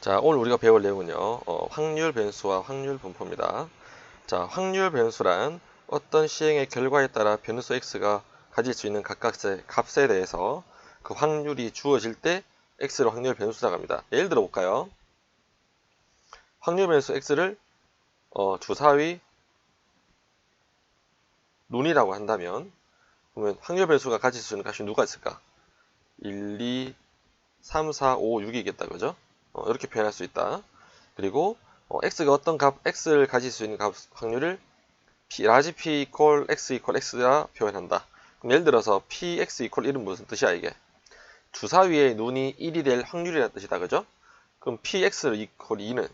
자, 오늘 우리가 배울 내용은요, 어, 확률 변수와 확률 분포입니다. 자, 확률 변수란 어떤 시행의 결과에 따라 변수 x가 가질 수 있는 각각의 값에 대해서 그 확률이 주어질 때 x를 확률 변수라고 합니다. 예를 들어 볼까요? 확률 변수 x를 어, 주사위 눈이라고 한다면 그러면 확률 변수가 가질 수 있는 값이 누가 있을까? 1, 2, 3, 4, 5, 6이겠다. 그죠? 어, 이렇게 표현할 수 있다. 그리고 어, x가 어떤 값 x를 가질 수 있는 값 확률을 p, 라지 p equal x equal x라 표현한다. 그럼 예를 들어서 px equal 1은 무슨 뜻이야 이게? 주사위의 눈이 1이 될 확률이라는 뜻이다. 그죠? 그럼 px equal 2는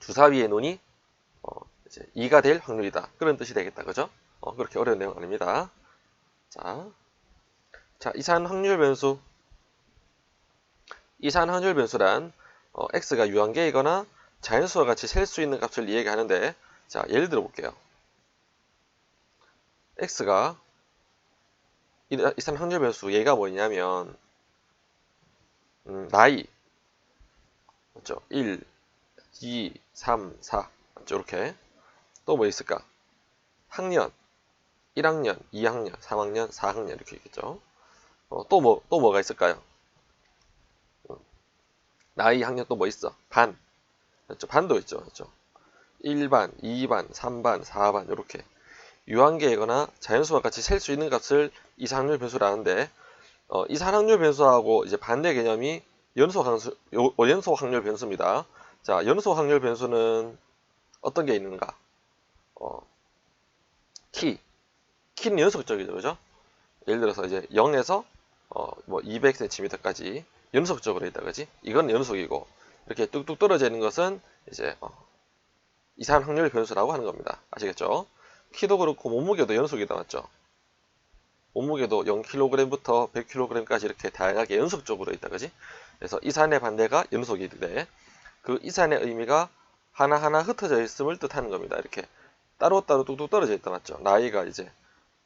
주사위의 눈이 어, 이제 2가 될 확률이다. 그런 뜻이 되겠다. 그죠? 어, 그렇게 어려운 내용 아닙니다. 자, 자 이산 확률 변수 이산 확률 변수란 어, x가 유한계이거나 자연수와 같이 셀 수 있는 값을 이야기하는데 자 예를 들어 볼게요. x가 이산 확률 변수 얘가 뭐냐면 음, 나이 맞죠? 1, 2, 3, 4 맞죠? 이렇게 또 뭐 있을까? 학년 1학년, 2학년, 3학년, 4학년 이렇게 있겠죠. 어, 또 뭐, 또 뭐가 있을까요? 나이 학년 또뭐 있어? 반. 그렇죠? 반도 있죠. 그렇죠? 1반, 2반, 3반, 4반 이렇게 유한계이거나 자연수와 같이 셀 수 있는 값을 이산확률 변수라는데 어, 이산확률 변수하고 이제 반대 개념이 연소 확률, 연소 확률 변수입니다. 자, 연소 확률 변수는 어떤 게 있는가? 어, 키. 키는 연속적이죠. 그죠? 예를 들어서 이제 0에서 어, 뭐 200cm까지 연속적으로 있다 그지? 이건 연속이고 이렇게 뚝뚝 떨어져 있는 것은 이제 어, 이산 확률 변수라고 하는 겁니다. 아시겠죠? 키도 그렇고 몸무게도 연속이다 맞죠? 몸무게도 0kg부터 100kg까지 이렇게 다양하게 연속적으로 있다 그지? 그래서 이산의 반대가 연속인데 그 이산의 의미가 하나하나 흩어져 있음을 뜻하는 겁니다. 이렇게 따로따로 뚝뚝 떨어져 있다 맞죠? 나이가 이제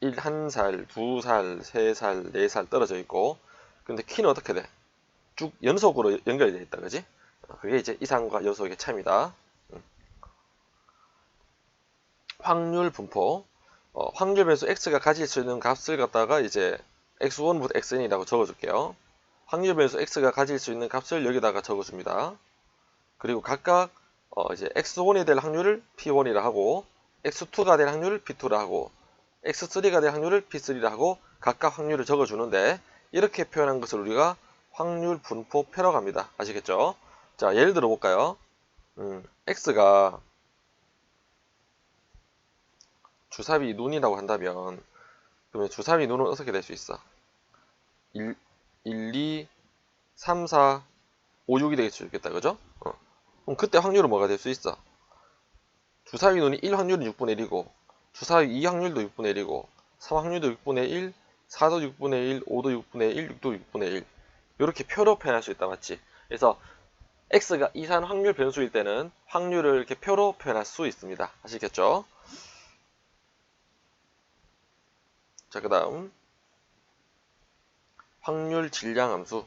1, 1살, 2살, 3살, 4살 떨어져 있고 근데 키는 어떻게 돼? 쭉 연속으로 연결이 되어 있다. 그지? 그게 이제 이상과 연속의 차이입니다. 음. 확률 분포. 어, 확률 변수 x가 가질 수 있는 값을 갖다가 이제 x1부터 xn이라고 적어줄게요. 확률 변수 x가 가질 수 있는 값을 여기다가 적어줍니다. 그리고 각각 어, 이제 x1이 될 확률을 p1이라 하고 x2가 될 확률을 p2라 하고 x3가 될 확률을 p3라 하고 각각 확률을 적어주는데 이렇게 표현한 것을 우리가 확률 분포 합니다. 아시겠죠? 자, 예를 들어 볼까요? 음, x가 주사위 눈이라고 한다면 그러면 주사위 눈은 어떻게 될 수 있어? 1, 1, 2, 3, 4, 5, 6이 될 수 있겠다. 그죠? 어. 그럼 그때 확률은 뭐가 될 수 있어? 주사위 눈이 1 확률은 6분의 1이고 주사위 2 확률도 6분의 1이고 3 확률도 6분의 1, 4도 6분의 1, 5도 6분의 1, 6도 6분의 1 이렇게 표로 표현할 수 있다 맞지? 그래서 x가 이산 확률 변수일 때는 확률을 이렇게 표로 표현할 수 있습니다. 아시겠죠? 자, 그 다음 확률 질량 함수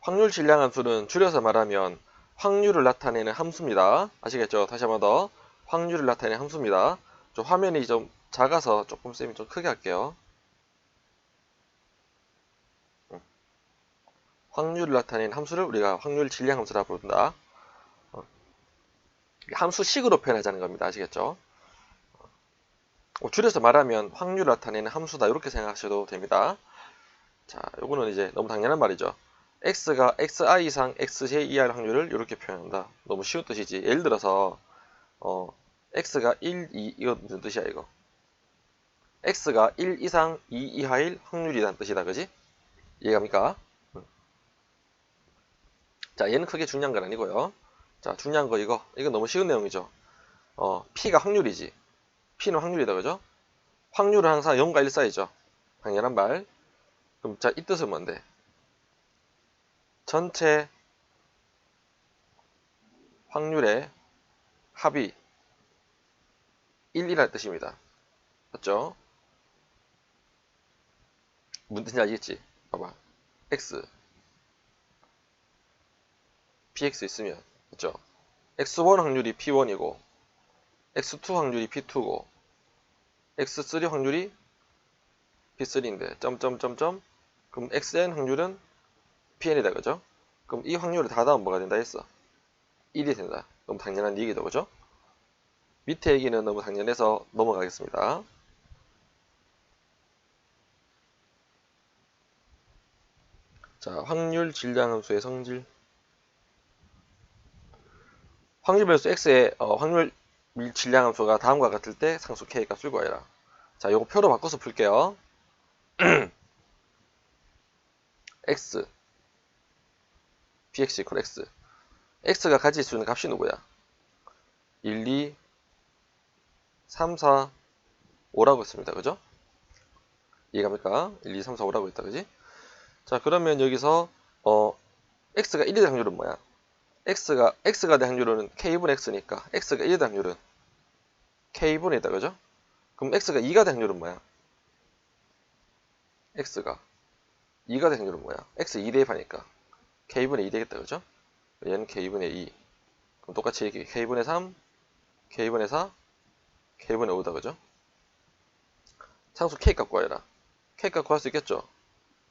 확률 질량 함수는 줄여서 말하면 확률을 나타내는 함수입니다. 아시겠죠? 다시 한번 더 확률을 나타내는 함수입니다. 좀 화면이 좀 작아서 조금 쌤이 좀 크게 할게요. 확률을 나타내는 함수를 우리가 확률 질량 함수라 부른다. 어. 함수식으로 표현하자는 겁니다. 아시겠죠? 어, 줄여서 말하면 확률을 나타내는 함수다. 이렇게 생각하셔도 됩니다. 자, 요거는 이제 너무 당연한 말이죠. x가 xi 이상 xj 이하의 확률을 이렇게 표현한다. 너무 쉬운 뜻이지. 예를 들어서 어, x가 1, 2 이거 무슨 뜻이야 이거? x가 1 이상 2 이하일 확률이라는 뜻이다. 그지? 이해갑니까? 자, 얘는 크게 중요한 건 아니고요. 자, 중요한 거 이거. 이건 너무 쉬운 내용이죠. 어, P가 확률이지. P는 확률이다, 그죠? 확률은 항상 0과 1 사이죠. 당연한 말. 그럼 자, 이 뜻은 뭔데? 전체 확률의 합이 1이라는 뜻입니다. 맞죠? 뜻인지 알겠지? 봐봐. X px 있으면 그죠? x1 확률이 p1이고 x2 확률이 p2고 x3 확률이 p3인데 점점점점 그럼 xn 확률은 pn이다 그죠? 그럼 이 확률을 다 더하면 뭐가 된다 했어? 1이 된다. 너무 당연한 얘기죠 그죠? 밑에 얘기는 너무 당연해서 넘어가겠습니다. 자, 확률 질량 함수의 성질. 확률 변수 x의 어, 확률 질량 함수가 다음과 같을 때 상수 k 값을 구하여라. 자, 요거 표로 바꿔서 풀게요. x bx 이퀄 x x가 가질 수 있는 값이 누구야? 1, 2, 3, 4, 5라고 했습니다. 그죠? 이해갑니까? 1, 2, 3, 4, 5라고 했다. 그지? 자, 그러면 여기서 어 x가 1의 확률은 뭐야? X가 x가 될 확률은 k분의 x니까 x가 1의 확률은 k분의 다 그죠? 그럼 x가 2가 될 확률은 뭐야? x가 2가 될 확률은 뭐야? x 2 대입하니까 k분의 2 되겠다. 그죠? 얘는 k분의 2 그럼 똑같이 이렇게 k분의 3 k분의 4 k분의 5다. 그죠? 상수 k 값 구하여라. k 값 구할 수 있겠죠?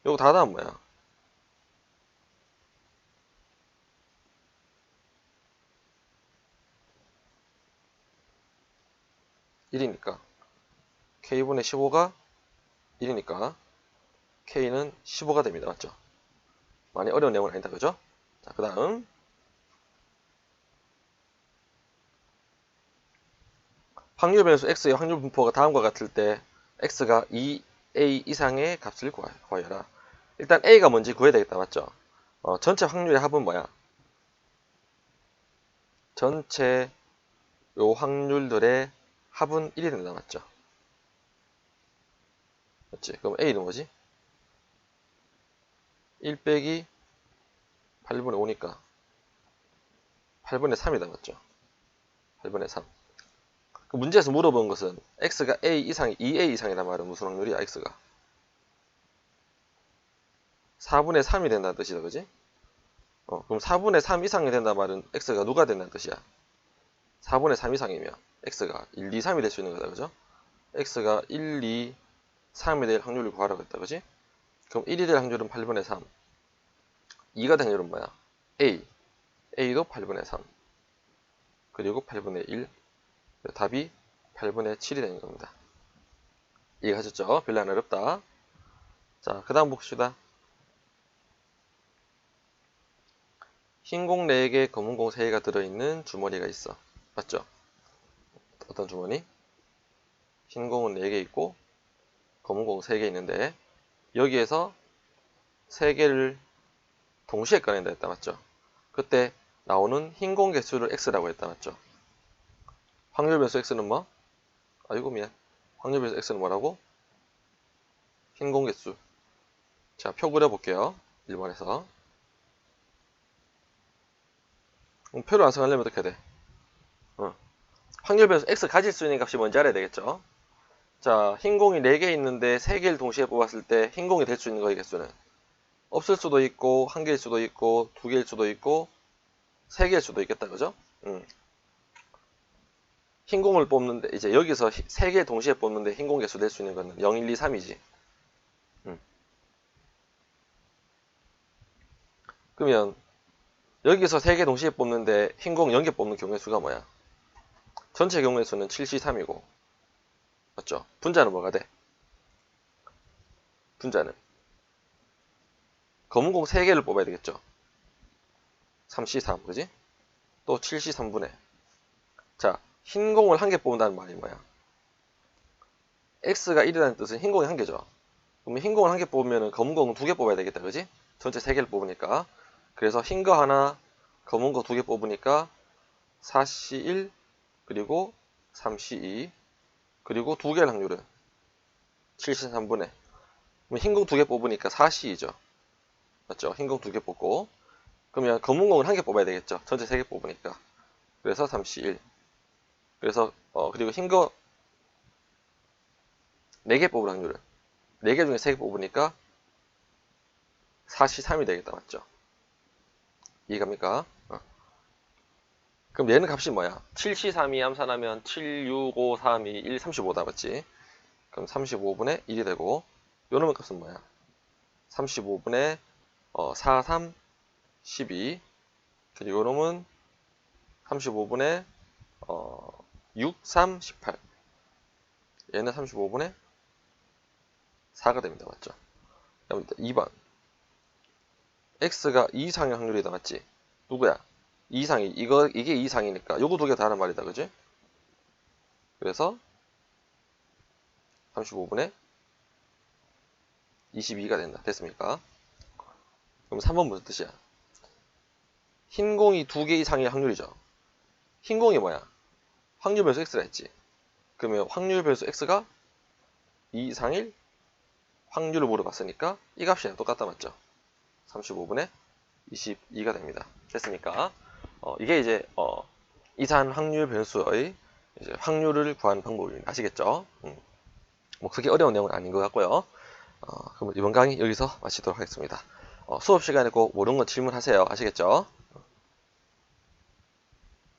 요거 다 다음 뭐야? (1이니까) k분의 15가 1이니까 k는 15가 됩니다. 맞죠? 많이 어려운 내용은 아니다. 그죠? 자, 그 다음 확률 변수 x의 확률 분포가 다음과 같을 때 x가 2a 이상의 값을 구하여라. 일단 a가 뭔지 구해야 되겠다. 맞죠? 어, 전체 확률의 합은 뭐야? 전체 요 확률들의 합은 1이 된다. 맞죠? 맞지? 그럼 a는 뭐지? 1 빼기 8분의 5니까 8분의 3이다. 맞죠? 8분의 3. 그 문제에서 물어본 것은 x가 a 이상, 2a 이상이란 말은 무슨 확률이야? x가 4분의 3이 된다는 뜻이다. 그지? 어, 그럼 4분의 3 이상이 된다 말은 x가 누가 된다는 뜻이야? 4분의 3 이상이면 x가 1, 2, 3이 될 수 있는 거다. 그죠? x가 1, 2, 3이 될 확률을 구하라고 했다. 그지? 그럼 1이 될 확률은 8분의 3. 2가 될 확률은 뭐야? a. a도 8분의 3. 그리고 8분의 1. 답이 8분의 7이 되는 겁니다. 이해가셨죠? 별로 안 어렵다. 자, 그 다음 봅시다. 흰 공 4개, 검은 공 3개가 들어있는 주머니가 있어. 맞죠? 어떤 주머니? 흰 공은 4개 있고 검은 공 3개 있는데 여기에서 3개를 동시에 꺼낸다 했다. 맞죠? 그때 나오는 흰 공 개수를 x라고 했다. 맞죠? 확률 변수 x는 뭐? 아이고 미안. 확률 변수 x는 뭐라고? 흰 공 개수. 자, 표 그려볼게요. 1번에서. 음, 표를 완성하려면 어떻게 해야 돼? 어. 확률 변수 x 가질 수 있는 값이 뭔지 알아야 되겠죠? 자, 흰 공이 4개 있는데 3개를 동시에 뽑았을 때 흰 공이 될 수 있는 거의 개수는 없을 수도 있고, 한 개일 수도 있고, 두 개일 수도 있고, 세 개일 수도 있겠다. 그죠? 음. 흰 공을 뽑는데, 이제 여기서 세 개 동시에 뽑는데 흰 공 개수 될 수 있는 거는 0, 1, 2, 3이지. 음. 그러면 여기서 3개 동시에 뽑는데 흰 공 0개 뽑는 경우의 수가 뭐야? 전체 경우의 수는 7C3이고 맞죠? 분자는 뭐가 돼? 분자는 검은 공 3개를 뽑아야 되겠죠? 3C3 그지? 또 7C3분의 자, 흰 공을 한 개 뽑는다는 말이 뭐야? X가 1이라는 뜻은 흰 공이 한 개죠. 그러면 흰 공을 한 개 뽑으면 검은 공은 두 개 뽑아야 되겠다. 그지? 전체 3개를 뽑으니까 그래서 흰 거 하나, 검은 거 두 개 뽑으니까 4C1 그리고 3C2 그리고 두 개의 확률은 73분의 흰공 두 개 뽑으니까 4C이죠. 맞죠? 흰공 두 개 뽑고 그러면 검은 공은 한 개 뽑아야 되겠죠. 전체 3개 뽑으니까 그래서 3C1 그래서 어 그리고 흰거 4개 뽑을 확률은 4개 중에 3개 뽑으니까 4C3이 되겠다. 맞죠? 이해갑니까? 어. 그럼 얘는 값이 뭐야? 7, C, 3, 2 함산하면 7, 6, 5, 3, 2, 1, 35다 맞지? 그럼 35분의 1이 되고 요 놈의 값은 뭐야? 35분의 어, 4, 3, 12 그리고 요 놈은 35분의 어, 6, 3, 18 얘는 35분의 4가 됩니다. 맞죠? 그럼 2번 x가 2 이상의 확률이다. 맞지? 누구야? 2 이상이 이거 이게 2 이상이니까 요거 두 개 다른 말이다. 그지? 그래서 35분의 22가 된다. 됐습니까? 그럼 3번 무슨 뜻이야? 흰 공이 두 개 이상의 확률이죠. 흰 공이 뭐야? 확률 변수 x라 했지. 그러면 확률 변수 x가 2 이상일 확률을 물어봤으니까 이 값이 랑 똑같다 맞죠? 35분의 22가 됩니다. 됐습니까? 어, 이게 이제 어, 이산 확률 변수의 이제 확률을 구하는 방법입니다. 아시겠죠? 음. 뭐 그게 어려운 내용은 아닌 것 같고요. 어, 그럼 이번 강의 여기서 마치도록 하겠습니다. 어, 수업 시간에 꼭 모르는 거 질문하세요. 아시겠죠?